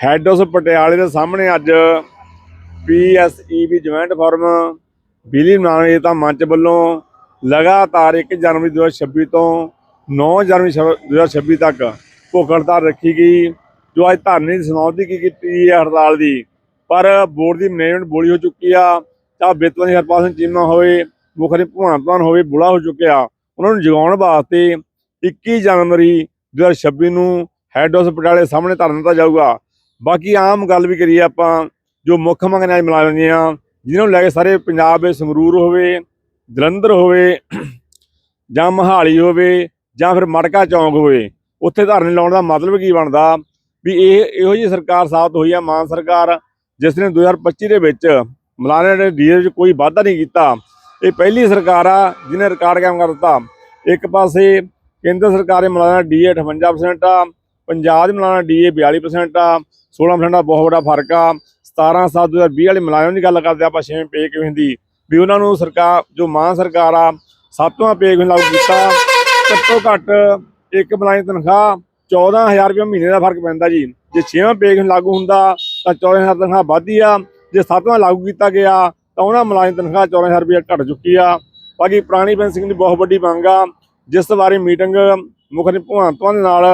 Head house ਪਟਿਆਲੇ ਦੇ ਸਾਹਮਣੇ ਅੱਜ ਪੀਐਸਈਬੀ ਜੁਆਇੰਟ ਫਾਰਮ ਬਿਜਲੀ ਮਾਨਵਤਾ ਮੰਚ ਵੱਲੋਂ ਲਗਾਤਾਰ 1 ਜਨਵਰੀ 2026 ਤੋਂ 9 ਜਨਵਰੀ 2026 ਤੱਕ ਭੁੱਖ ਹੜਤਾਲ ਰੱਖੀ ਗਈ, ਜੋ ਅੱਜ ਧਰਨੇ ਦੀ ਸਮਾਪਤੀ ਕੀ ਕੀਤੀ ਹੈ ਹੜਤਾਲ ਦੀ। ਪਰ ਬੋਰਡ ਦੀ ਮੈਨੇਜਮੈਂਟ ਬੋਲੀ ਹੋ ਚੁੱਕੀ ਆ ਤਾਂ ਬੇਤਵਾਂ ਦੀ ਹਰਪਾਲ ਸਿੰਘ ਚੀਮਾ ਹੋਵੇ, ਮੁੱਖ ਦੇ ਭਗਵੰਤ ਹੋਵੇ, ਬੁਲਾ ਹੋ ਚੁੱਕਿਆ। ਉਹਨਾਂ ਨੂੰ ਜਗਾਉਣ ਵਾਸਤੇ 21 ਜਨਵਰੀ 2026 ਨੂੰ ਹੈੱਡ ਹਾਊਸ ਪਟਿਆਲੇ ਸਾਹਮਣੇ ਧਰਨਾ ਦਿੱਤਾ ਜਾਊਗਾ। ਬਾਕੀ ਆਮ ਗੱਲ ਵੀ ਕਰੀਏ ਆਪਾਂ, ਜੋ ਮੁੱਖ ਮੰਗਾਂ ਨੇ ਅੱਜ ਮਿਲਾ ਲੈਂਦੇ ਆ ਜਿਹਨਾਂ ਨੂੰ ਲੈ ਕੇ ਸਾਰੇ ਪੰਜਾਬ ਵਿੱਚ ਸੰਗਰੂਰ ਹੋਵੇ, ਜਲੰਧਰ ਹੋਵੇ, ਜਾਂ ਮਹਾਲੀ ਹੋਵੇ, ਜਾਂ ਫਿਰ ਮੜਕਾ ਚੌਂਕ ਹੋਵੇ, ਉੱਥੇ ਧਰਨੇ ਲਾਉਣ ਦਾ ਮਤਲਬ ਕੀ ਬਣਦਾ? ਵੀ ਇਹ ਇਹੋ ਜਿਹੀ ਸਰਕਾਰ ਸਾਬਤ ਹੋਈ ਆ, ਮਾਨ ਸਰਕਾਰ, ਜਿਸ ਨੇ 2025 ਦੇ ਵਿੱਚ ਮਲਾਨੇ ਦੇ ਡੀਏ ਵਿੱਚ ਕੋਈ ਵਾਧਾ ਨਹੀਂ ਕੀਤਾ। ਇਹ ਪਹਿਲੀ ਸਰਕਾਰ ਆ, ਜਿਹਨੇ ਰਿਕਾਰਡ ਕਾਇਮ ਕਰ ਦਿੱਤਾ। ਇੱਕ ਪਾਸੇ ਕੇਂਦਰ ਸਰਕਾਰ ਦੇ ਮਲਾਨਾ ਡੀਏ 58% ਆ ਪੰਜਾਬ ਦੇ ਮਲਾਨਾ ਡੀਏ 42% ਆ 16% ਦਾ ਬਹੁਤ ਵੱਡਾ ਫ਼ਰਕ ਆ। 17 7 2020 ਵਾਲੇ ਮਲਾਜ਼ਮ ਦੀ ਗੱਲ ਕਰਦੇ ਆਪਾਂ ਛੇਵੇਂ ਪੇ ਕਿਵੇਂ ਦੀ ਵੀ ਉਹਨਾਂ ਨੂੰ ਸਰਕਾਰ, ਜੋ ਮਾਨ ਸਰਕਾਰ ਆ ਸੱਤਵਾਂ ਪੇ ਕਿਵੇਂ ਲਾਗੂ ਕੀਤਾ? ਘੱਟੋ ਘੱਟ ਇੱਕ ਮਲਾਜ਼ਮ ਦੀ ਤਨਖਾਹ 14000 ਰੁਪਏ ਮਹੀਨੇ ਦਾ ਫ਼ਰਕ ਪੈਂਦਾ ਜੀ। ਜੇ ਛੇਵਾਂ ਪੇ ਕਿਵੇਂ ਲਾਗੂ ਹੁੰਦਾ, ਤਾਂ 14000 ਤਨਖਾਹ ਵੱਧਦੀ ਆ। ਜੇ ਸੱਤਵਾਂ ਲਾਗੂ ਕੀਤਾ ਗਿਆ, ਤਾਂ ਉਹਨਾਂ ਮੁਲਾਜ਼ਮ ਦੀ ਤਨਖਾਹ 14000 ਰੁਪਏ ਘਟ ਚੁੱਕੀ ਆ। ਬਾਕੀ ਪੁਰਾਣੀ ਪੈਨਸ਼ਨ ਦੀ ਬਹੁਤ ਵੱਡੀ ਮੰਗ ਆ। ਜਿਸ ਬਾਰੇ ਮੀਟਿੰਗ ਮੁੱਖ ਨੇ ਭਗਵੰਤਾਂ ਦੇ ਨਾਲ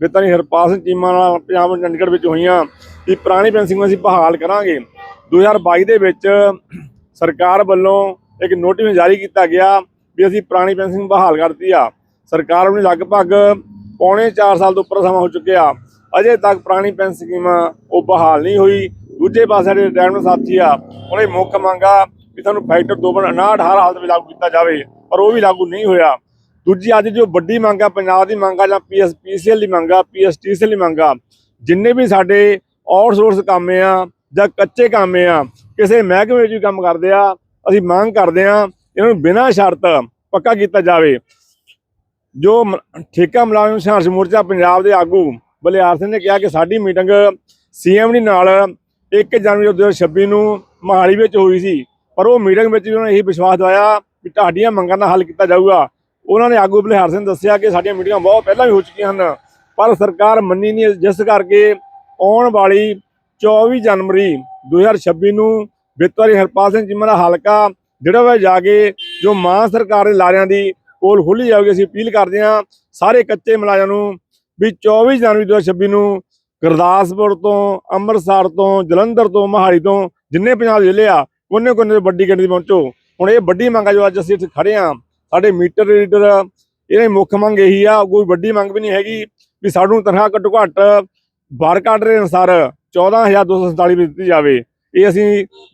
ਬਿਤਨੀ ਹਰਪਾਲ ਸਿੰਘ ਚੀਮਾ ਨਾਲ ਪੰਜਾਬ ਚੰਡੀਗੜ੍ਹ ਵਿੱਚ ਹੋਈਆਂ ਕਿ ਪੁਰਾਣੀ ਪੈਨਸ਼ਨ ਅਸੀਂ ਬਹਾਲ ਕਰਾਂਗੇ। 2022 ਦੇ ਵਿੱਚ ਸਰਕਾਰ ਵੱਲੋਂ ਇੱਕ ਨੋਟਿਸ ਜਾਰੀ ਕੀਤਾ ਗਿਆ ਵੀ ਅਸੀਂ ਪੁਰਾਣੀ ਪੈਨਸ਼ਨ ਬਹਾਲ ਕਰਤੀ ਆ। ਸਰਕਾਰ ਨੂੰ ਲਗਭਗ ਪੌਣੇ 4 ਸਾਲ ਤੋਂ ਉੱਪਰ ਸਮਾਂ ਹੋ ਚੁੱਕਿਆ। ਅਜੇ ਤੱਕ ਪੁਰਾਣੀ ਪੈਨਸ਼ਨ ਸਕੀਮ ਉਹ ਬਹਾਲ ਨਹੀਂ ਹੋਈ। ਦੂਜੇ ਪਾਸੇ ਸਾਡੇ ਰਿਟਾਇਰਮੈਂਟ ਸਾਥੀ ਆ, ਉਹਨੇ ਮੁੱਖ ਮੰਗਾ ਵੀ ਤੁਹਾਨੂੰ ਫੈਕਟਰ 2.59 ਹਰ ਹਾਲਤ ਵਿੱਚ ਲਾਗੂ ਕੀਤਾ ਜਾਵੇ, ਪਰ ਉਹ ਵੀ ਲਾਗੂ ਨਹੀਂ ਹੋਇਆ। ਦੂਜੀ, ਅੱਜ ਜੋ ਵੱਡੀ ਮੰਗ ਆ, ਪੰਜਾਬ ਦੀ ਮੰਗ ਆ ਜਾਂ ਪੀਐਸ ਪੀਸੀਐਲ ਦੀ ਮੰਗ ਆ ਪੀਐਸਟੀਸੀਐਲ ਦੀ ਮੰਗ ਆ, ਜਿੰਨੇ ਵੀ ਸਾਡੇ ਆਊਟਸੋਰਸ ਕੰਮ ਆ ਜਾਂ ਕੱਚੇ ਕੰਮ ਆ, ਕਿਸੇ ਮਹਿਕਮੇ ਵਿੱਚ ਵੀ ਕੰਮ ਕਰਦੇ ਆ, ਅਸੀਂ ਮੰਗ ਕਰਦੇ ਆ, ਇਹਨਾਂ ਨੂੰ ਬਿਨਾਂ ਸ਼ਰਤ ਪੱਕਾ ਕੀਤਾ ਜਾਵੇ। ਜੋ ਮ- ਠੇਕਾ ਮੁਲਾਜ਼ਮ ਸੰਘਰਸ਼ ਮੋਰਚਾ ਪੰਜਾਬ ਦੇ ਆਗੂ ਬਲਿਆਰ ਸਿੰਘ ਨੇ ਕਿਹਾ ਕਿ ਸਾਡੀ ਮੀਟਿੰਗ ਸੀਐਮ ਦੀ ਨਾਲ 1 ਜਨਵਰੀ 2026 ਨੂੰ ਮਹਾਲੀ ਵਿੱਚ ਹੋਈ ਸੀ, ਪਰ ਉਹ ਮੀਟਿੰਗ ਵਿੱਚ ਵੀ ਉਹਨਾਂ ਨੇ ਇਹੀ ਵਿਸ਼ਵਾਸ ਦਵਾਇਆ ਕਿ ਤੁਹਾਡੀਆਂ ਮੰਗਾਂ ਦਾ ਹੱਲ ਕੀਤਾ ਜਾਊਗਾ। ਉਹਨਾਂ ਨੇ ਆਗੂ ਬਲਿਹਾਰ ਸਿੰਘ ਦੱਸਿਆ ਕਿ ਸਾਡੀਆਂ ਮੀਟਿੰਗਾਂ ਬਹੁਤ ਪਹਿਲਾਂ ਵੀ ਹੋ ਚੁੱਕੀਆਂ ਹਨ, ਪਰ ਸਰਕਾਰ ਮੰਨੀ ਨਹੀਂ ਜਿਸ ਕਰਕੇ ਆਉਣ ਵਾਲੀ 24 ਜਨਵਰੀ 2026 ਨੂੰ ਬਿੱਤਵਾਰੀ ਹਰਪਾਲ ਸਿੰਘ ਚੀਮਾ ਦਾ ਹਲਕਾ ਜਿਹੜਾ ਵਾ ਜਾ ਕੇ ਜੋ ਮਾਂ ਸਰਕਾਰ ਦੇ ਲਾਰਿਆਂ ਦੀ ਕੋਲ ਖੋਲੀ ਜਾਊਗੀ ਅਸੀਂ ਅਪੀਲ ਕਰਦੇ ਹਾਂ ਸਾਰੇ ਕੱਚੇ ਮੁਲਾਜ਼ਮਾਂ ਨੂੰ ਵੀ 24 ਜਨਵਰੀ 2026 ਨੂੰ ਗੁਰਦਾਸਪੁਰ ਤੋਂ, ਅੰਮ੍ਰਿਤਸਰ ਤੋਂ, ਜਲੰਧਰ ਤੋਂ, ਮਹਾਲੀ ਤੋਂ ਜਿੰਨੇ ਪੰਜਾਬ ਜ਼ਿਲ੍ਹੇ ਆ, ਉਹਨੇ ਕੋਨੇ ਤੋਂ ਵੱਡੀ ਗੱਡੀ ਪਹੁੰਚੋ। ਹੁਣ ਇਹ ਵੱਡੀ ਮੰਗ ਆ ਜੋ ਅੱਜ ਅਸੀਂ ਇੱਥੇ ਖੜੇ ਆ ਸਾਡੇ ਮੀਟਰ ਰੀਡਰ ਇਹਨੇ ਮੁੱਖ ਮੰਗ ਇਹੀ ਆ, ਕੋਈ ਵੱਡੀ ਮੰਗ ਵੀ ਨਹੀਂ ਹੈਗੀ ਵੀ ਸਾਨੂੰ ਤਨਖਾਹ ਘੱਟੋ ਘੱਟ ਬਾਰ ਕਾਰਡ ਦੇ ਅਨੁਸਾਰ 14247 ਵੀ ਦਿੱਤੀ ਜਾਵੇ। ਇਹ ਅਸੀਂ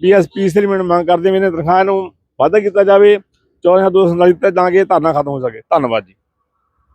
ਬੀਐਸਪੀ ਸੈਲੀਮੈਂਟ ਮੰਗ ਕਰਦੇ ਹਾਂ ਵੀ ਇਹਨਾਂ ਤਨਖਾਹ ਨੂੰ ਵਾਧਾ ਕੀਤਾ ਜਾਵੇ 14247 ਦਿੱਤਾ ਤਾਂ ਕਿ ਧਰਨਾ ਖਤਮ ਹੋ ਸਕੇ। ਧੰਨਵਾਦ ਜੀ।